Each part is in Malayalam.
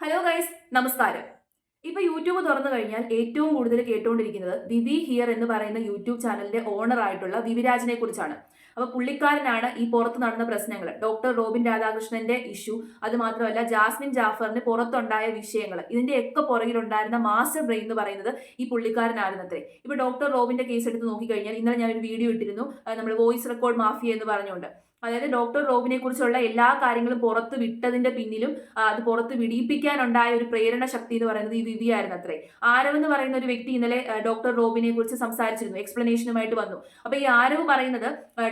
ഹലോ ഗൈസ് നമസ്കാരം. ഇപ്പൊ യൂട്യൂബ് തുറന്നു കഴിഞ്ഞാൽ ഏറ്റവും കൂടുതൽ കേട്ടുകൊണ്ടിരിക്കുന്നത് വിവി ഹിയർ എന്ന് പറയുന്ന യൂട്യൂബ് ചാനലിന്റെ ഓണർ ആയിട്ടുള്ള വിവിരാജിനെ കുറിച്ചാണ്. അപ്പൊ പുള്ളിക്കാരനാണ് ഈ പുറത്ത് നടന്ന പ്രശ്നങ്ങൾ ഡോക്ടർ റോബിൻ രാധാകൃഷ്ണന്റെ ഇഷ്യൂ അത് മാത്രമല്ല ജാസ്മിൻ ജാഫറിന് പുറത്തുണ്ടായ വിഷയങ്ങൾ ഇതിന്റെ ഒക്കെ പുറകിലുണ്ടായിരുന്ന മാസ്റ്റർ ബ്രെയിൻ എന്ന് പറയുന്നത് ഈ പുള്ളിക്കാരനായിരുന്നത്രേ. ഇപ്പൊ ഡോക്ടർ റോബിന്റെ കേസ് എടുത്ത് നോക്കിക്കഴിഞ്ഞാൽ ഇന്നലെ ഒരു വീഡിയോ ഇട്ടിരുന്നു. നമ്മൾ വോയിസ് റെക്കോർഡ് മാഫിയ എന്ന് പറഞ്ഞുകൊണ്ട്. അതായത് ഡോക്ടർ റോബിനെ കുറിച്ചുള്ള എല്ലാ കാര്യങ്ങളും പുറത്ത് വിട്ടതിന്റെ പിന്നിലും അത് പുറത്ത് വിടിയിപ്പിക്കാനുണ്ടായ ഒരു പ്രേരണ ശക്തി എന്ന് പറയുന്നത് ഈ വിവി ആയിരുന്നു അത്രേ. ആരവ് എന്ന് പറയുന്ന ഒരു വ്യക്തി ഇന്നലെ ഡോക്ടർ റോബിനെ കുറിച്ച് സംസാരിച്ചിരുന്നു എക്സ്പ്ലനേഷനുമായിട്ട് വന്നു. അപ്പൊ ഈ ആരവ് പറയുന്നത്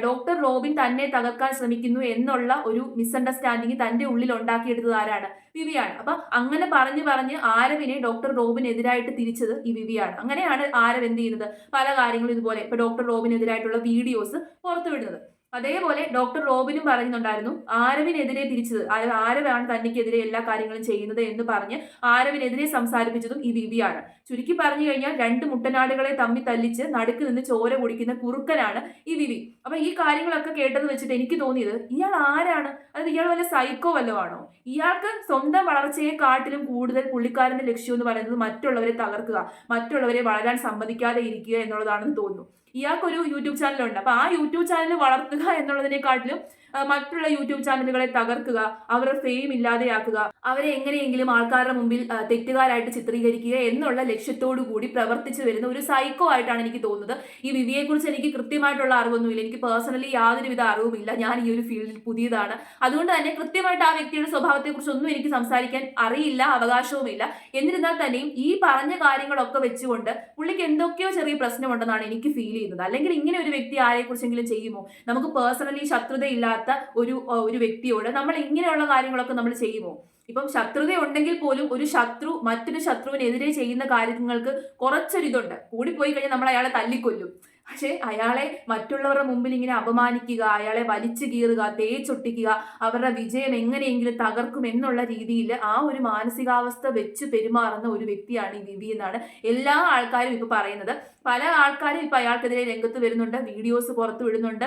ഡോക്ടർ റോബിൻ തന്നെ തകർക്കാൻ ശ്രമിക്കുന്നു എന്നുള്ള ഒരു മിസ്അണ്ടർസ്റ്റാൻഡിങ് തന്റെ ഉള്ളിൽ ഉണ്ടാക്കിയെടുത്തത് ആരാണ്? വിവിയാണ് അപ്പൊ അങ്ങനെ പറഞ്ഞു പറഞ്ഞ് ആരവിനെ ഡോക്ടർ റോബിനെതിരായിട്ട് തിരിച്ചത് ഈ വിവിയാണ് അങ്ങനെയാണ് ആരവ് എന്ത് ചെയ്യുന്നത്? പല കാര്യങ്ങളും ഇതുപോലെ ഇപ്പൊ ഡോക്ടർ റോബിനെതിരായിട്ടുള്ള വീഡിയോസ് പുറത്തുവിടുന്നത്. അതേപോലെ ഡോക്ടർ റോബിനും പറയുന്നുണ്ടായിരുന്നു ആരവിനെതിരെ തിരിച്ചത് ആര- ആരവാണ് തനിക്കെതിരെ എല്ലാ കാര്യങ്ങളും ചെയ്യുന്നത് എന്ന് പറഞ്ഞ് ആരവിനെതിരെ സംസാരിപ്പിച്ചതും ഈ വിവിയാണ് ചുരുക്കി പറഞ്ഞു കഴിഞ്ഞാൽ രണ്ട് മുട്ടനാടുകളെ തമ്മി തല്ലിച്ച് നടുക്ക് നിന്ന് ചോര കുടിക്കുന്ന കുറുക്കനാണ് ഈ വിവി അപ്പൊ ഈ കാര്യങ്ങളൊക്കെ കേട്ടത് വെച്ചിട്ട് എനിക്ക് തോന്നിയത് ഇയാൾ ആരാണ്? അതായത് ഇയാൾ വല്ല സൈക്കോ വല്ലതും ആണോ ഇയാൾക്ക് സ്വന്തം വളർച്ചയെ കാട്ടിലും കൂടുതൽ പുള്ളിക്കാരന്റെ ലക്ഷ്യം എന്ന് പറയുന്നത് മറ്റുള്ളവരെ തകർക്കുക മറ്റുള്ളവരെ വളരാൻ സമ്മതിക്കാതെ ഇരിക്കുക എന്നുള്ളതാണെന്ന് തോന്നുന്നു. ഇയാൾക്കൊരു യൂട്യൂബ് ചാനലുണ്ട്. അപ്പൊ ആ യൂട്യൂബ് ചാനൽ വളർത്തുക എന്നുള്ളതിനെക്കാട്ടിലും മറ്റുള്ള യൂട്യൂബ് ചാനലുകളെ തകർക്കുക അവരുടെ ഫെയിം ഇല്ലാതെയാക്കുക അവരെ എങ്ങനെയെങ്കിലും ആൾക്കാരുടെ മുമ്പിൽ തെറ്റുകാരായിട്ട് ചിത്രീകരിക്കുക എന്നുള്ള ലക്ഷ്യത്തോടു കൂടി പ്രവർത്തിച്ചു വരുന്ന ഒരു സൈക്കോ ആയിട്ടാണ് എനിക്ക് തോന്നുന്നത്. ഈ വിവിയെക്കുറിച്ച് എനിക്ക് കൃത്യമായിട്ടുള്ള അറിവൊന്നുമില്ല. എനിക്ക് പേഴ്സണലി യാതൊരുവിധ അറിവുമില്ല. ഞാൻ ഈ ഒരു ഫീൽഡിൽ പുതിയതാണ്. അതുകൊണ്ട് തന്നെ കൃത്യമായിട്ട് ആ വ്യക്തിയുടെ സ്വഭാവത്തെക്കുറിച്ച് ഒന്നും എനിക്ക് സംസാരിക്കാൻ അറിയില്ല അവകാശവുമില്ല. എന്നിരുന്നാൽ തന്നെയും ഈ പറഞ്ഞ കാര്യങ്ങളൊക്കെ വെച്ചുകൊണ്ട് പുള്ളിക്ക് എന്തൊക്കെയോ ചെറിയ പ്രശ്നമുണ്ടെന്നാണ് എനിക്ക് ഫീൽ ചെയ്യുന്നത്. അല്ലെങ്കിൽ ഇങ്ങനെ ഒരു വ്യക്തി ആരെക്കുറിച്ചെങ്കിലും ചെയ്യുമോ? നമുക്ക് പേഴ്സണലി ശത്രുതയില്ലാത്ത ഒരു ഒരു വ്യക്തിയോട് നമ്മൾ ഇങ്ങനെയുള്ള കാര്യങ്ങളൊക്കെ നമ്മൾ ചെയ്യുമോ? ഇപ്പം ശത്രുത ഉണ്ടെങ്കിൽ പോലും ഒരു ശത്രു മറ്റൊരു ശത്രുവിനെതിരെ ചെയ്യുന്ന കാര്യങ്ങൾക്ക് കുറച്ചൊരിതുണ്ട്. കൂടിപ്പോയി കഴിഞ്ഞാൽ നമ്മൾ അയാളെ തല്ലിക്കൊല്ലും. പക്ഷേ അയാളെ മറ്റുള്ളവരുടെ മുമ്പിൽ ഇങ്ങനെ അപമാനിക്കുക അയാളെ വലിച്ചു കീറുക തേച്ചൊട്ടിക്കുക അവരുടെ വിജയം എങ്ങനെയെങ്കിലും തകർക്കും എന്നുള്ള രീതിയിൽ ആ ഒരു മാനസികാവസ്ഥ വെച്ച് പെരുമാറുന്ന ഒരു വ്യക്തിയാണ് ഈ വിവി എന്നാണ് എല്ലാ ആൾക്കാരും ഇപ്പൊ പറയുന്നത്. പല ആൾക്കാരും ഇപ്പൊ അയാൾക്കെതിരെ രംഗത്ത് വരുന്നുണ്ട് വീഡിയോസ് പുറത്തു വിടുന്നുണ്ട്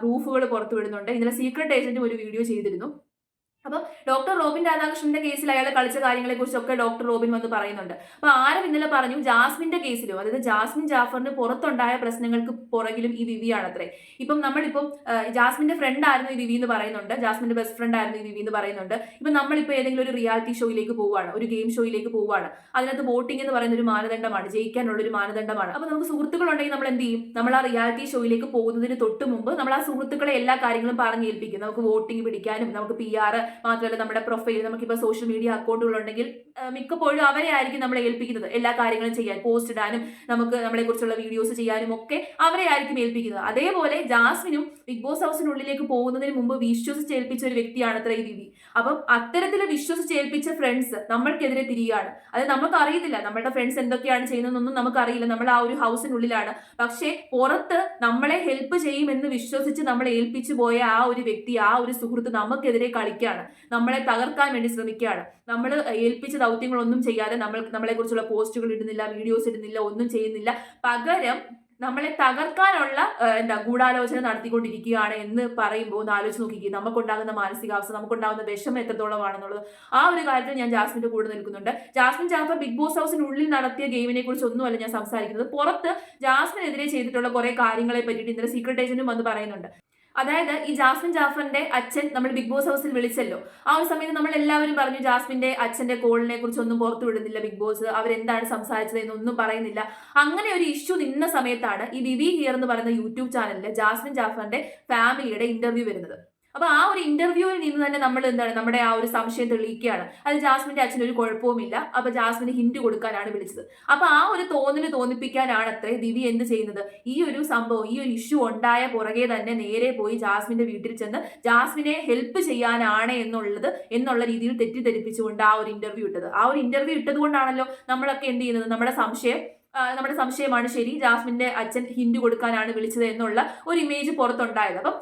പ്രൂഫുകൾ പുറത്തു വിടുന്നുണ്ട്. ഇന്നലെ സീക്രട്ട് ഏജന്റും ഒരു വീഡിയോ ചെയ്തിരുന്നു. അപ്പം ഡോക്ടർ റോബിൻ രാധാകൃഷ്ണന്റെ കേസിൽ അയാൾ കളിച്ച കാര്യങ്ങളെ കുറിച്ചൊക്കെ ഡോക്ടർ റോബിൻ വന്ന് പറയുന്നുണ്ട്. അപ്പൊ ആരും ഇന്നലെ പറഞ്ഞു ജാസ്മിന്റെ കേസിലും അതായത് ജാസ്മിൻ ജാഫറിന് പുറത്തുണ്ടായ പ്രശ്നങ്ങൾക്ക് പുറകിലും ഈ വിവിയാണ് അത്രേ ഇപ്പം നമ്മളിപ്പം ജാസ്മിന്റെ ഫ്രണ്ട് ആയിരുന്നു ഈ വിവി എന്ന് പറയുന്നുണ്ട്. ജാസ്മിന്റെ ബെസ്റ്റ് ഫ്രണ്ട് ആയിരുന്നു ഈ വിവി എന്ന് പറയുന്നുണ്ട്. ഇപ്പൊ നമ്മളിപ്പോ ഏതെങ്കിലും ഒരു റിയാലിറ്റി ഷോയിലേക്ക് പോവുകയാണ് ഒരു ഗെയിം ഷോയിലേക്ക് പോവുകയാണ്. അതിനകത്ത് വോട്ടിംഗ് എന്ന് പറയുന്ന ഒരു മാനദണ്ഡമാണ് ജയിക്കാനുള്ള ഒരു മാനദണ്ഡമാണ്. അപ്പൊ നമുക്ക് സുഹൃത്തുക്കൾ ഉണ്ടെങ്കിൽ നമ്മൾ എന്ത് ചെയ്യും? നമ്മൾ ആ റിയാലിറ്റി ഷോയിലേക്ക് പോകുന്നതിന് തൊട്ട് മുമ്പ് നമ്മൾ ആ സുഹൃത്തുക്കളെ എല്ലാ കാര്യങ്ങളും പറഞ്ഞേൽപ്പിക്കും. നമുക്ക് വോട്ടിംഗ് പിടിക്കാനും നമുക്ക് പി ആർ മാത്രമല്ല നമ്മുടെ പ്രൊഫൈൽ നമുക്കിപ്പോൾ സോഷ്യൽ മീഡിയ അക്കൗണ്ടുകൾ ഉണ്ടെങ്കിൽ മിക്കപ്പോഴും അവരെ ആയിരിക്കും നമ്മളെ ഏൽപ്പിക്കുന്നത്. എല്ലാ കാര്യങ്ങളും ചെയ്യാൻ പോസ്റ്റ് ഇടാനും നമുക്ക് നമ്മളെ കുറിച്ചുള്ള വീഡിയോസ് ചെയ്യാനും ഒക്കെ അവരെ ആയിരിക്കും ഏൽപ്പിക്കുന്നത്. അതേപോലെ ജാസ്മിനും ബിഗ് ബോസ് ഹൗസിനുള്ളിലേക്ക് പോകുന്നതിന് മുമ്പ് വിശ്വസിച്ച് ഏൽപ്പിച്ച ഒരു വ്യക്തിയാണ് അത്ര ഈ വിവി. അപ്പം അത്തരത്തിൽ വിശ്വസിച്ചേൽപ്പിച്ച ഫ്രണ്ട്സ് നമ്മൾക്കെതിരെ തിരികെയാണ് അത് നമുക്ക് അറിയത്തില്ല. നമ്മുടെ ഫ്രണ്ട്സ് എന്തൊക്കെയാണ് ചെയ്യുന്നതെന്നൊന്നും നമുക്കറിയില്ല. നമ്മൾ ആ ഒരു ഹൗസിനുള്ളിലാണ് പക്ഷേ പുറത്ത് നമ്മളെ ഹെൽപ്പ് ചെയ്യുമെന്ന് വിശ്വസിച്ച് നമ്മളെ ഏൽപ്പിച്ചു പോയ ആ ഒരു വ്യക്തി ആ ഒരു സുഹൃത്ത് നമുക്കെതിരെ കളിക്കുകയാണ്. നമ്മളെ തകർക്കാൻ വേണ്ടി ശ്രമിക്കുകയാണ്. നമ്മൾ ഏൽപ്പിച്ച ദൗത്യങ്ങളൊന്നും ചെയ്യാതെ നമ്മൾ നമ്മളെ കുറിച്ചുള്ള പോസ്റ്റുകൾ ഇടുന്നില്ല വീഡിയോസ് ഇടുന്നില്ല ഒന്നും ചെയ്യുന്നില്ല. പകരം നമ്മളെ തകർക്കാനുള്ള എന്താ ഗൂഢാലോചന നടത്തിക്കൊണ്ടിരിക്കുകയാണ് എന്ന് പറയുമ്പോൾ ഒന്ന് ആലോചിച്ച് നോക്കിക്കുക നമുക്കുണ്ടാകുന്ന മാനസികാവസ്ഥ നമുക്കുണ്ടാകുന്ന വിഷമം എത്രത്തോളമാണെന്നുള്ളത്. ആ ഒരു കാര്യത്തിൽ ഞാൻ ജാസ്മിന്റെ കൂടെ നിൽക്കുന്നുണ്ട്. ജാസ്മിൻ ചാപ്പ ബിഗ് ബോസ് ഹൗസിനുള്ളിൽ നടത്തിയ ഗെയിമിനെ കുറിച്ച് ഒന്നുമല്ല ഞാൻ സംസാരിക്കുന്നത്. പുറത്ത് ജാസ്മിനെതിരെ ചെയ്തിട്ടുള്ള കുറെ കാര്യങ്ങളെ പറ്റിയിട്ട് ഇന്നലെ സീക്രട്ട് വന്ന് പറയുന്നുണ്ട്. അതായത് ഈ ജാസ്മിൻ ജാഫറിന്റെ അച്ഛൻ നമ്മൾ ബിഗ് ബോസ് ഹൗസിൽ വിളിച്ചല്ലോ. ആ ഒരു സമയത്ത് നമ്മൾ എല്ലാവരും പറഞ്ഞു ജാസ്മിന്റെ അച്ഛന്റെ കോളിനെ കുറിച്ച് ഒന്നും പുറത്തു വിടുന്നില്ല ബിഗ് ബോസ് അവരെന്താണ് സംസാരിച്ചത് എന്നൊന്നും പറയുന്നില്ല. അങ്ങനെ ഒരു ഇഷ്യൂ നിന്ന സമയത്താണ് ഈ വിവി ഹിയർ എന്ന് പറയുന്ന യൂട്യൂബ് ചാനലിൽ ജാസ്മിൻ ജാഫറിന്റെ ഫാമിലിയുടെ ഇന്റർവ്യൂ വരുന്നത്. അപ്പൊ ആ ഒരു ഇന്റർവ്യൂവിൽ നിന്ന് തന്നെ നമ്മൾ എന്താണ് നമ്മുടെ ആ ഒരു സംശയം തെളിയിക്കുകയാണ്. അത് ജാസ്മിന്റെ അച്ഛൻ ഒരു കുഴപ്പവുമില്ല. അപ്പൊ ജാസ്മിന് ഹിന്റ് കൊടുക്കാനാണ് വിളിച്ചത്. അപ്പൊ ആ ഒരു തോന്നൽ തോന്നിപ്പിക്കാനാണ് അത്രേ ദിവി എന്ത് ചെയ്യുന്നത്? ഈ ഒരു സംഭവം ഈ ഒരു ഇഷ്യൂ ഉണ്ടായ പുറകെ തന്നെ നേരെ പോയി ജാസ്മിന്റെ വീട്ടിൽ ചെന്ന് ജാസ്മിനെ ഹെൽപ്പ് ചെയ്യാനാണ് എന്നുള്ളത് എന്നുള്ള രീതിയിൽ തെറ്റിദ്ധരിപ്പിച്ചുകൊണ്ട് ആ ഒരു ഇന്റർവ്യൂ ഇട്ടത്. ആ ഒരു ഇന്റർവ്യൂ ഇട്ടത് കൊണ്ടാണല്ലോ നമ്മളൊക്കെ എന്ത് ചെയ്യുന്നത്? നമ്മുടെ സംശയം നമ്മുടെ സംശയമാണ് ശരി ജാസ്മിന്റെ അച്ഛൻ ഹിന്റ് കൊടുക്കാനാണ് വിളിച്ചത് എന്നുള്ള ഒരു ഇമേജ് പുറത്തുണ്ടായത്. അപ്പം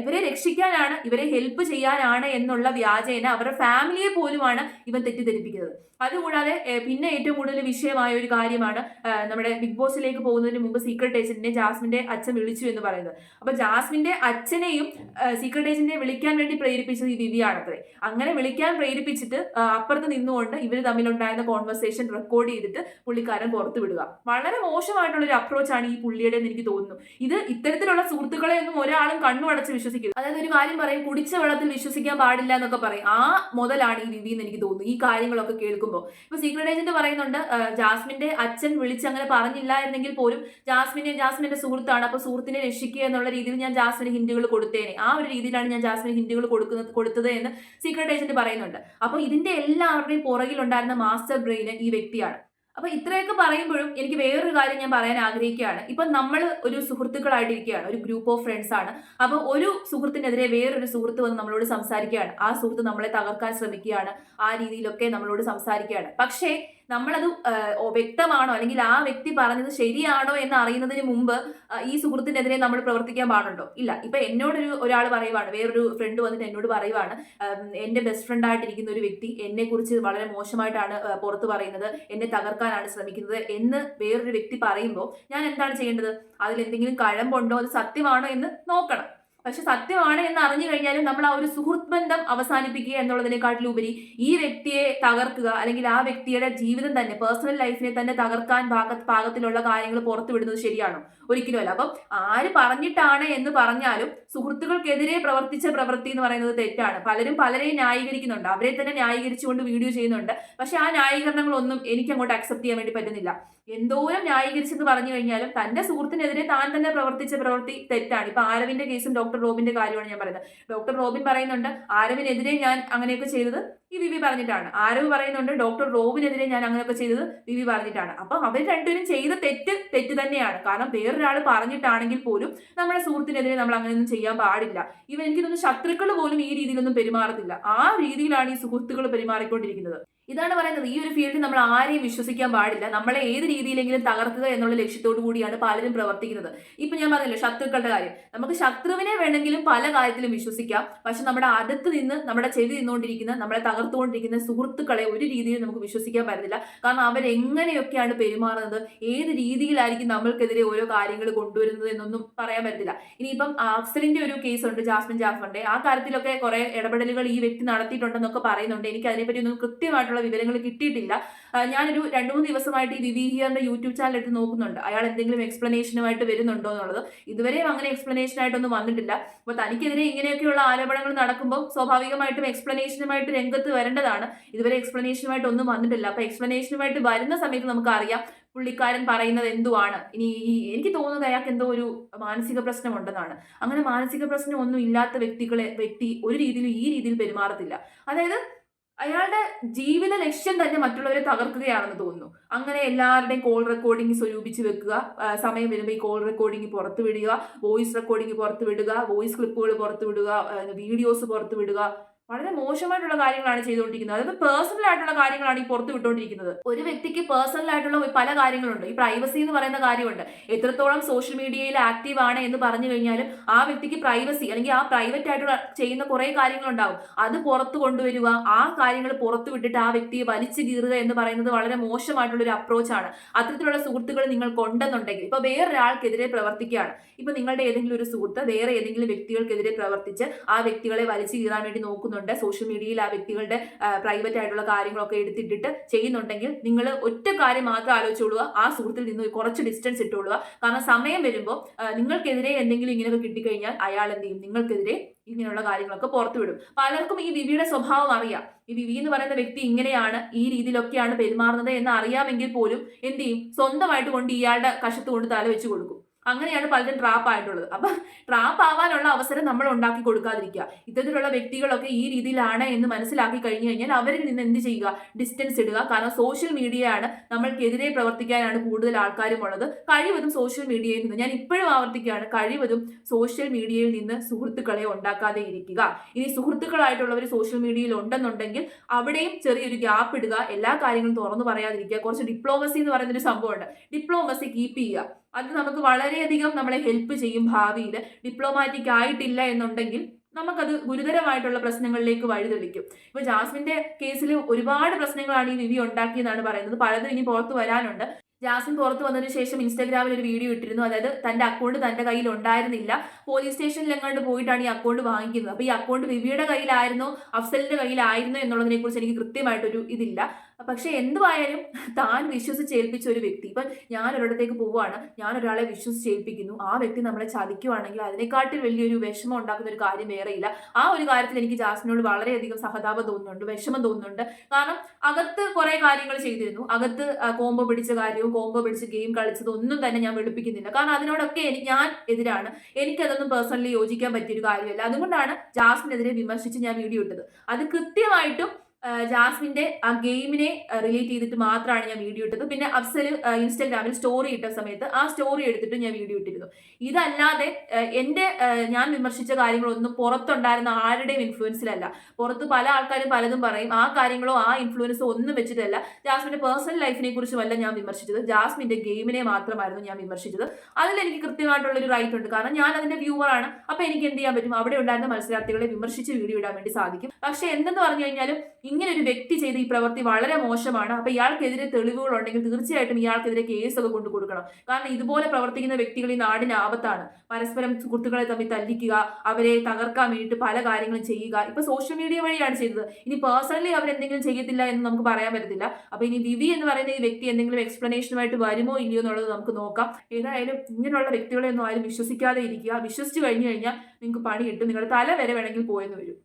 ഇവരെ രക്ഷിക്കാനാണ് ഇവരെ ഹെൽപ്പ് ചെയ്യാനാണ് എന്നുള്ള വ്യാജേന അവരുടെ ഫാമിലിയെ പോലുമാണ് ഇവൻ തെറ്റിദ്ധരിപ്പിക്കുന്നത്. അതുകൂടാതെ പിന്നെ ഏറ്റവും കൂടുതൽ വിഷയമായ ഒരു കാര്യമാണ് നമ്മുടെ ബിഗ് ബോസിലേക്ക് പോകുന്നതിന് മുമ്പ് സീക്രട്ട് ഏജന്റിനെ ജാസ്മിന്റെ അച്ഛൻ വിളിച്ചു എന്ന് പറയുന്നത്. അപ്പൊ ജാസ്മിന്റെ അച്ഛനെയും സീക്രട്ട് ഏജന്റിനെ വിളിക്കാൻ വേണ്ടി പ്രേരിപ്പിച്ചത് ഈ ദിവ്യാണത്രേ. അങ്ങനെ വിളിക്കാൻ പ്രേരിപ്പിച്ചിട്ട് അപ്പുറത്ത് നിന്നുകൊണ്ട് ഇവർ തമ്മിലുണ്ടായിരുന്ന കോൺവെർസേഷൻ റെക്കോർഡ് ചെയ്തിട്ട് പുള്ളിക്കാരൻ പുറത്തു വിടുക. വളരെ മോശമായിട്ടുള്ള ഒരു അപ്രോച്ചാണ് ഈ പുള്ളിയുടെ എന്ന് എനിക്ക് തോന്നുന്നു. ഇത് ഇത്തരത്തിലുള്ള സുഹൃത്തുക്കളെ ഒന്നും ഒരാളും അടച്ച് വിശ്വസിക്കും അതായത് ഒരു കാര്യം പറയും കുടിച്ച വെള്ളത്തിൽ വിശ്വസിക്കാൻ പാടില്ല എന്നൊക്കെ പറയും. ആ മുതലാണ് ഈ രീതി എന്ന് എനിക്ക് തോന്നുന്നു. ഈ കാര്യങ്ങളൊക്കെ കേൾക്കുമ്പോൾ. ഇപ്പൊ സീക്രട്ട് ഏജന്റ് പറയുന്നുണ്ട് ജാസ്മിന്റെ അച്ഛൻ വിളിച്ച് അങ്ങനെ പറഞ്ഞില്ല എന്നെങ്കിൽ പോലും ജാസ്മിനെ ജാസ്മിന്റെ സുഹൃത്താണ്. അപ്പൊ സുഹൃത്തിനെ രക്ഷിക്കുക എന്നുള്ള രീതിയിൽ ഞാൻ ജാസ്മിന് ഹിന്റുകൾ കൊടുത്തേനെ. ആ ഒരു രീതിയിലാണ് ഞാൻ ജാസ്മിന് ഹിന്റുകൾ കൊടുക്കുന്നത് കൊടുത്തത് എന്ന് സീക്രട്ട് ഏജന്റ് പറയുന്നുണ്ട്. അപ്പൊ ഇതിന്റെ എല്ലാവരുടെയും പുറകിലുണ്ടായിരുന്ന മാസ്റ്റർ ബ്രെയിന് ഈ വ്യക്തിയാണ്. അപ്പൊ ഇത്രയൊക്കെ പറയുമ്പോഴും എനിക്ക് വേറൊരു കാര്യം ഞാൻ പറയാൻ ആഗ്രഹിക്കുകയാണ്. ഇപ്പൊ നമ്മൾ ഒരു സുഹൃത്തുക്കളായിട്ടിരിക്കുകയാണ് ഒരു ഗ്രൂപ്പ് ഓഫ് ഫ്രണ്ട്സ് ആണ്. അപ്പൊ ഒരു സുഹൃത്തിനെതിരെ വേറൊരു സുഹൃത്ത് വന്ന് നമ്മളോട് സംസാരിക്കുകയാണ്. ആ സുഹൃത്ത് നമ്മളെ തകർക്കാൻ ശ്രമിക്കുകയാണ്. ആ രീതിയിലൊക്കെ നമ്മളോട് സംസാരിക്കുകയാണ്. പക്ഷേ നമ്മളത് വ്യക്തമാണോ? അല്ലെങ്കിൽ ആ വ്യക്തി പറഞ്ഞത് ശരിയാണോ എന്ന് അറിയുന്നതിന് മുമ്പ് ഈ സുഹൃത്തിനെതിരെ നമ്മൾ പ്രവർത്തിക്കാൻ പാടുണ്ടോ? ഇല്ല. ഇപ്പൊ എന്നോടൊരു ഒരാൾ പറയുവാണ് വേറൊരു ഫ്രണ്ട് വന്നിട്ട് എന്നോട് പറയുവാണ് എന്റെ ബെസ്റ്റ് ഫ്രണ്ട് ആയിട്ടിരിക്കുന്ന ഒരു വ്യക്തി എന്നെ കുറിച്ച് വളരെ മോശമായിട്ടാണ് പുറത്ത് പറയുന്നത് എന്നെ തകർക്കാനാണ് ശ്രമിക്കുന്നത് എന്ന് വേറൊരു വ്യക്തി പറയുമ്പോൾ ഞാൻ എന്താണ് ചെയ്യേണ്ടത്? അതിൽ എന്തെങ്കിലും കഴമ്പുണ്ടോ? അത് സത്യമാണോ എന്ന് നോക്കണം. പക്ഷെ സത്യമാണ് എന്ന് അറിഞ്ഞു കഴിഞ്ഞാലും നമ്മൾ ആ ഒരു സുഹൃത്ത് ബന്ധം അവസാനിപ്പിക്കുക എന്നുള്ളതിനെക്കാട്ടിലുപരി ഈ വ്യക്തിയെ തകർക്കുക അല്ലെങ്കിൽ ആ വ്യക്തിയുടെ ജീവിതം തന്നെ പേഴ്സണൽ ലൈഫിനെ തന്നെ തകർക്കാൻ ഭാഗ പാകത്തിലുള്ള കാര്യങ്ങൾ പുറത്തു വിടുന്നത് ശരിയാണോ? ഒരിക്കലും അല്ല. അപ്പം ആര് പറഞ്ഞിട്ടാണ് എന്ന് പറഞ്ഞാലും സുഹൃത്തുക്കൾക്കെതിരെ പ്രവർത്തിച്ച പ്രവൃത്തി എന്ന് പറയുന്നത് തെറ്റാണ്. പലരും പലരെയും ന്യായീകരിക്കുന്നുണ്ട്. അവരെ തന്നെ ന്യായീകരിച്ചുകൊണ്ട് വീഡിയോ ചെയ്യുന്നുണ്ട്. പക്ഷെ ആ ന്യായീകരണങ്ങളൊന്നും എനിക്ക് അങ്ങോട്ട് അക്സെപ്റ്റ് ചെയ്യാൻ വേണ്ടി പറ്റുന്നില്ല. എന്തോരം ന്യായീകരിച്ചെന്ന് പറഞ്ഞു കഴിഞ്ഞാലും തന്റെ സുഹൃത്തിനെതിരെ താൻ തന്നെ പ്രവർത്തിച്ച പ്രവൃത്തി തെറ്റാണ്. ഇപ്പൊ ആരവിന്റെ കേസും ഡോക്ടർ റോബിന്റെ കാര്യമാണ് ഞാൻ പറയുന്നത്. ഡോക്ടർ റോബിൻ പറയുന്നുണ്ട് ആരവിനെതിരെ ഞാൻ അങ്ങനെയൊക്കെ ചെയ്തത്? ഈ വിവി പറഞ്ഞിട്ടാണ്. ആരവ് പറയുന്നുണ്ട് ഡോക്ടർ റോബിനെതിരെ ഞാൻ അങ്ങനെയൊക്കെ ചെയ്തത്? വിവി പറഞ്ഞിട്ടാണ്. അപ്പൊ അവർ രണ്ടുപേരും ചെയ്ത തെറ്റ് തെറ്റ് തന്നെയാണ്. കാരണം വേറൊരാൾ പറഞ്ഞിട്ടാണെങ്കിൽ പോലും നമ്മുടെ സുഹൃത്തിനെതിരെ നമ്മൾ അങ്ങനെയൊന്നും ചെയ്യാൻ പാടില്ല. ഇവ എനിക്കിതൊന്നും ശത്രുക്കൾ പോലും ഈ രീതിയിലൊന്നും പെരുമാറത്തില്ല. ആ രീതിയിലാണ് ഈ സുഹൃത്തുക്കൾ പെരുമാറിക്കൊണ്ടിരിക്കുന്നത്. ഇതാണ് പറയുന്നത്. ഈ ഒരു ഫീൽഡിൽ നമ്മൾ ആരെയും വിശ്വസിക്കാൻ പാടില്ല. നമ്മളെ ഏത് രീതിയിലെങ്കിലും തകർക്കുക എന്നുള്ള ലക്ഷ്യത്തോടു കൂടിയാണ് പലരും പ്രവർത്തിക്കുന്നത്. ഇപ്പൊ ഞാൻ പറഞ്ഞല്ലോ ശത്രുക്കളുടെ കാര്യം. നമുക്ക് ശത്രുവിനെ വേണമെങ്കിലും പല കാര്യത്തിലും വിശ്വസിക്കാം. പക്ഷെ നമ്മുടെ അടുത്ത് നിന്ന് നമ്മുടെ ചെവി നിന്നുകൊണ്ടിരിക്കുന്ന നമ്മളെ തകർത്തുകൊണ്ടിരിക്കുന്ന സുഹൃത്തുക്കളെ ഒരു രീതിയിലും നമുക്ക് വിശ്വസിക്കാൻ പറ്റത്തില്ല. കാരണം അവരെങ്ങനെയൊക്കെയാണ് പെരുമാറുന്നത്? ഏത് രീതിയിലായിരിക്കും നമ്മൾക്കെതിരെ ഓരോ കാര്യങ്ങൾ കൊണ്ടുവരുന്നത് എന്നൊന്നും പറയാൻ പറ്റത്തില്ല. ഇനിയിപ്പം അക്സലിന്റെ ഒരു കേസ് ഉണ്ട് ജാസ്മിൻ ജാഫറിന്റെ. ആ കാര്യത്തിലൊക്കെ കുറെ ഇടപെടലുകൾ ഈ വ്യക്തി നടത്തിയിട്ടുണ്ടെന്നൊക്കെ പറയുന്നുണ്ട്. എനിക്ക് അതിനെപ്പറ്റി ഒന്നും കൃത്യമായിട്ടുള്ള വിവരങ്ങൾ കിട്ടിയിട്ടില്ല. ഞാനൊരു രണ്ടു മൂന്ന് ദിവസമായിട്ട് ഈ വിവി ഹിയറിന്റെ യൂട്യൂബ് ചാനൽ എടുത്ത് നോക്കുന്നുണ്ട്. അയാൾ എന്തെങ്കിലും എക്സ്പ്ലനേഷനുമായിട്ട് വരുന്നുണ്ടോ എന്നുള്ളത്. ഇതുവരെയും അങ്ങനെ എക്സ്പ്ലനേഷനായിട്ടൊന്നും വന്നിട്ടില്ല. അപ്പൊ തനിക്കെതിരെ ഇങ്ങനെയൊക്കെയുള്ള ആരോപണങ്ങൾ നടക്കുമ്പോൾ സ്വാഭാവികമായിട്ടും എക്സ്പ്ലനേഷനുമായിട്ട് രംഗത്ത് വരേണ്ടതാണ്. ഇതുവരെ എക്സ്പ്ലനേഷനുമായിട്ട് ഒന്നും വന്നിട്ടില്ല. അപ്പൊ എക്സ്പ്ലനേഷനുമായിട്ട് വരുന്ന സമയത്ത് നമുക്ക് അറിയാം പുള്ളിക്കാരൻ പറയുന്നത് എന്തുവാണ്. ഇനി ഈ എനിക്ക് തോന്നുന്നത് അയാൾക്ക് എന്തോ ഒരു മാനസിക പ്രശ്നം ഉണ്ടെന്നാണ് അങ്ങനെ മാനസിക പ്രശ്നം ഒന്നും ഇല്ലാത്ത വ്യക്തികളെ വ്യക്തി ഒരു രീതിയിലും ഈ രീതിയിൽ പെരുമാറത്തില്ല. അതായത് അയാളുടെ ജീവിത ലക്ഷ്യം തന്നെ മറ്റുള്ളവരെ തകർക്കുകയാണെന്ന് തോന്നുന്നു. അങ്ങനെ എല്ലാവരുടെയും കോൾ റെക്കോർഡിംഗ് സ്വരൂപിച്ച് വെക്കുക സമയം വരുമ്പോൾ ഈ കോൾ റെക്കോർഡിംഗ് പുറത്തുവിടുക വോയിസ് റെക്കോർഡിംഗ് പുറത്തുവിടുക വോയിസ് ക്ലിപ്പുകൾ പുറത്തുവിടുക വീഡിയോസ് പുറത്ത് വിടുക വളരെ മോശമായിട്ടുള്ള കാര്യങ്ങളാണ് ചെയ്തുകൊണ്ടിരിക്കുന്നത്. അതായത് പേഴ്സണൽ ആയിട്ടുള്ള കാര്യങ്ങളാണ് ഈ പുറത്ത് വിട്ടുകൊണ്ടിരിക്കുന്നത്. ഒരു വ്യക്തിക്ക് പേഴ്സണൽ ആയിട്ടുള്ള പല കാര്യങ്ങളുണ്ട്. ഈ പ്രൈവസി എന്ന് പറയുന്ന കാര്യമുണ്ട്. എത്രത്തോളം സോഷ്യൽ മീഡിയയിൽ ആക്റ്റീവ് ആണ് എന്ന് പറഞ്ഞു കഴിഞ്ഞാലും ആ വ്യക്തിക്ക് പ്രൈവസി അല്ലെങ്കിൽ ആ പ്രൈവറ്റ് ആയിട്ടുള്ള ചെയ്യുന്ന കുറെ കാര്യങ്ങളുണ്ടാവും. അത് പുറത്ത് കൊണ്ടുവരിക ആ കാര്യങ്ങൾ പുറത്ത് വിട്ടിട്ട് ആ വ്യക്തിയെ വലിച്ചു കീറുക എന്ന് പറയുന്നത് വളരെ മോശമായിട്ടുള്ള ഒരു അപ്രോച്ചാണ് അത്തരത്തിലുള്ള സുഹൃത്തുക്കൾ നിങ്ങൾക്ക് ഉണ്ടെന്നുണ്ടെങ്കിൽ ഇപ്പൊ വേറൊരാൾക്കെതിരെ പ്രവർത്തിക്കുകയാണ്. ഇപ്പൊ നിങ്ങളുടെ ഏതെങ്കിലും ഒരു സുഹൃത്ത് വേറെ ഏതെങ്കിലും വ്യക്തികൾക്കെതിരെ പ്രവർത്തിച്ച് ആ വ്യക്തികളെ വലിച്ചു കീറാൻ വേണ്ടി നോക്കുന്നുണ്ട്. സോഷ്യൽ മീഡിയയിൽ ആ വ്യക്തികളുടെ പ്രൈവറ്റ് ആയിട്ടുള്ള കാര്യങ്ങളൊക്കെ എടുത്തിട്ടിട്ട് ചെയ്യുന്നുണ്ടെങ്കിൽ നിങ്ങൾ ഒറ്റ കാര്യം മാത്രം ആലോചിച്ചോളുക. ആ സുഹൃത്തിൽ നിന്ന് കുറച്ച് ഡിസ്റ്റൻസ് ഇട്ടോളുക. കാരണം സമയം വരുമ്പോൾ നിങ്ങൾക്കെതിരെ എന്തെങ്കിലും ഇങ്ങനെയൊക്കെ കിട്ടിക്കഴിഞ്ഞാൽ അയാൾ എന്ത് ചെയ്യും? നിങ്ങൾക്കെതിരെ ഇങ്ങനെയുള്ള കാര്യങ്ങളൊക്കെ പുറത്തുവിടും. പലർക്കും ഈ വിവിയുടെ സ്വഭാവം അറിയാം. ഈ വിവി എന്ന് പറയുന്ന വ്യക്തി ഇങ്ങനെയാണ് ഈ രീതിയിലൊക്കെയാണ് പെരുമാറുന്നത് എന്ന് അറിയാമെങ്കിൽ പോലും എന്ത് ചെയ്യും? സ്വന്തമായിട്ട് കൊണ്ട് ഇയാളുടെ കഷത്ത് കൊണ്ട് തല വെച്ച് കൊടുക്കും. അങ്ങനെയാണ് പലരും ട്രാപ്പ് ആയിട്ടുള്ളത്. അപ്പൊ ട്രാപ്പ് ആവാനുള്ള അവസരം നമ്മൾ ഉണ്ടാക്കി കൊടുക്കാതിരിക്കുക. ഇത്തരത്തിലുള്ള വ്യക്തികളൊക്കെ ഈ രീതിയിലാണ് എന്ന് മനസ്സിലാക്കി കഴിഞ്ഞു കഴിഞ്ഞാൽ അവരിൽ നിന്ന് എന്ത് ചെയ്യുക? ഡിസ്റ്റൻസ് ഇടുക. കാരണം സോഷ്യൽ മീഡിയയാണ് നമ്മൾക്കെതിരെ പ്രവർത്തിക്കാനാണ് കൂടുതൽ ആൾക്കാരും ഉള്ളത്. കഴിവതും സോഷ്യൽ മീഡിയയിൽ നിന്ന്. ഞാൻ ഇപ്പോഴും ആവർത്തിക്കുകയാണ്. കഴിവതും സോഷ്യൽ മീഡിയയിൽ നിന്ന് സുഹൃത്തുക്കളെ ഉണ്ടാക്കാതെ ഇരിക്കുക. ഇനി സുഹൃത്തുക്കളായിട്ടുള്ളവർ സോഷ്യൽ മീഡിയയിൽ ഉണ്ടെന്നുണ്ടെങ്കിൽ അവിടെയും ചെറിയൊരു ഗ്യാപ്പ് ഇടുക. എല്ലാ കാര്യങ്ങളും തുറന്നു പറയാതിരിക്കുക. കുറച്ച് ഡിപ്ലോമസി എന്ന് പറയുന്നൊരു സംഭവമുണ്ട്. ഡിപ്ലോമസി കീപ്പ് ചെയ്യുക. അത് നമുക്ക് വളരെയധികം നമ്മളെ ഹെൽപ്പ് ചെയ്യും ഭാവിയിൽ. ഡിപ്ലോമാറ്റിക് ആയിട്ടില്ല എന്നുണ്ടെങ്കിൽ നമുക്കത് ഗുരുതരമായിട്ടുള്ള പ്രശ്നങ്ങളിലേക്ക് വഴിതെളിക്കും. ഇപ്പൊ ജാസ്മിന്റെ കേസിൽ ഒരുപാട് പ്രശ്നങ്ങളാണ് ഈ വിവി ഉണ്ടാക്കിയെന്നാണ് പറയുന്നത്. പലതും ഇനി പുറത്തു വരാനുണ്ട്. ജാസ്മിൻ പുറത്തു വന്നതിന് ശേഷം ഇൻസ്റ്റാഗ്രാമിൽ ഒരു വീഡിയോ ഇട്ടിരുന്നു. അതായത് തന്റെ അക്കൗണ്ട് തന്റെ കയ്യിൽ ഉണ്ടായിരുന്നില്ല. പോലീസ് സ്റ്റേഷനിൽ എങ്ങാണ്ട് പോയിട്ടാണ് ഈ അക്കൗണ്ട് വാങ്ങിക്കുന്നത്. അപ്പൊ ഈ അക്കൗണ്ട് വിവിയുടെ കയ്യിലായിരുന്നോ അഫ്സലിന്റെ കയ്യിലായിരുന്നോ എന്നുള്ളതിനെ കുറിച്ച് എനിക്ക് കൃത്യമായിട്ടൊരു ഇതില്ല. പക്ഷെ എന്തുവായാലും താൻ വിശ്വസിച്ച് ഏൽപ്പിച്ച ഒരു വ്യക്തി. ഇപ്പം ഞാൻ ഒരിടത്തേക്ക് പോവുകയാണ്. ഞാൻ ഒരാളെ വിശ്വസിച്ച് ഏൽപ്പിക്കുന്നു. ആ വ്യക്തി നമ്മളെ ചതിക്കുവാണെങ്കിൽ അതിനെക്കാട്ടിൽ വലിയൊരു വിഷമം ഉണ്ടാക്കുന്ന ഒരു കാര്യം വേറെയില്ല. ആ ഒരു കാര്യത്തിൽ എനിക്ക് ജാസ്മിനോട് വളരെയധികം സഹതാപം തോന്നുന്നുണ്ട് വിഷമം തോന്നുന്നുണ്ട്. കാരണം അകത്ത് കുറെ കാര്യങ്ങൾ ചെയ്തിരുന്നു. അകത്ത് കോമ്പ് പിടിച്ച കാര്യവും കോംബോ പിടിച്ച് ഗെയിം കളിച്ചത് ഒന്നും തന്നെ ഞാൻ വെളുപ്പിക്കുന്നില്ല. കാരണം അതിനോടൊക്കെ എനിക്ക് ഞാൻ എതിരാണ്. എനിക്കതൊന്നും പേഴ്സണലി യോജിക്കാൻ പറ്റിയൊരു കാര്യമല്ല. അതുകൊണ്ടാണ് ജാസ്മിനെതിരെ വിമർശിച്ച് ഞാൻ വീഡിയോ ഇട്ടത്. അത് കൃത്യമായിട്ടും ജാസ്മിന്റെ ആ ഗെയിമിനെ റിലേറ്റ് ചെയ്തിട്ട് മാത്രമാണ് ഞാൻ വീഡിയോ ഇട്ടത്. പിന്നെ അഫ്സൽ ഇൻസ്റ്റാഗ്രാമിൽ സ്റ്റോറി ഇട്ട സമയത്ത് ആ സ്റ്റോറി എടുത്തിട്ട് ഞാൻ വീഡിയോ ഇട്ടിരുന്നു. ഇതല്ലാതെ എന്റെ ഞാൻ വിമർശിച്ച കാര്യങ്ങളൊന്നും പുറത്തുണ്ടായിരുന്ന ആരുടെയും ഇൻഫ്ലുവൻസിലല്ല പുറത്ത് പല ആൾക്കാരും പലതും പറയും. ആ കാര്യങ്ങളോ ആ ഇൻഫ്ലുവൻസോ ഒന്നും വെച്ചിട്ടല്ല. ജാസ്മിന്റെ പേഴ്സണൽ ലൈഫിനെ കുറിച്ചുമല്ല ഞാൻ വിമർശിച്ചത്. ജാസ്മിന്റെ ഗെയിമിനെ മാത്രമായിരുന്നു ഞാൻ വിമർശിച്ചത്. അതിൽ എനിക്ക് കൃത്യമായിട്ടുള്ള ഒരു റൈറ്റ് ഉണ്ട്. കാരണം ഞാൻ അതിന്റെ വ്യൂവറാണ് അപ്പൊ എനിക്ക് എന്ത് ചെയ്യാൻ പറ്റും? അവിടെ ഉണ്ടായിരുന്ന മത്സരാർത്ഥികളെ വിമർശിച്ച് വീഡിയോ ഇടാൻ വേണ്ടി സാധിക്കും. പക്ഷെ എന്തെന്ന് പറഞ്ഞു കഴിഞ്ഞാലും ഇങ്ങനെ ഒരു വ്യക്തി ചെയ്ത ഈ പ്രവൃത്തി വളരെ മോശമാണ്. അപ്പൊ ഇയാൾക്കെതിരെ തെളിവുകൾ ഉണ്ടെങ്കിൽ തീർച്ചയായിട്ടും ഇയാൾക്കെതിരെ കേസൊക്കെ കൊണ്ടു കൊടുക്കണം. കാരണം ഇതുപോലെ പ്രവർത്തിക്കുന്ന വ്യക്തികൾ ഈ നാടിന് ആപത്താണ്. പരസ്പരം സുഹൃത്തുക്കളെ തമ്മിൽ തല്ലിക്കുക അവരെ തകർക്കാൻ വേണ്ടിയിട്ട് പല കാര്യങ്ങളും ചെയ്യുക. ഇപ്പൊ സോഷ്യൽ മീഡിയ വഴിയാണ് ചെയ്തത്. ഇനി പേഴ്സണലി അവരെന്തെങ്കിലും ചെയ്യത്തില്ല എന്ന് നമുക്ക് പറയാൻ പറ്റത്തില്ല. അപ്പൊ ഇനി വിവി എന്ന് പറയുന്ന ഈ വ്യക്തി എന്തെങ്കിലും എക്സ്പ്ലനേഷനുമായിട്ട് വരുമോ ഇല്ലയോ എന്നുള്ളത് നമുക്ക് നോക്കാം. ഏതായാലും ഇങ്ങനെയുള്ള വ്യക്തികളെ ഒന്നും ആരും വിശ്വസിക്കാതെ ഇരിക്കുക. വിശ്വസിച്ച് കഴിഞ്ഞു കഴിഞ്ഞാൽ നിങ്ങൾക്ക് പണി കിട്ടും നിങ്ങളുടെ തല വരെ വേണമെങ്കിൽ പോയെന്ന് വരും.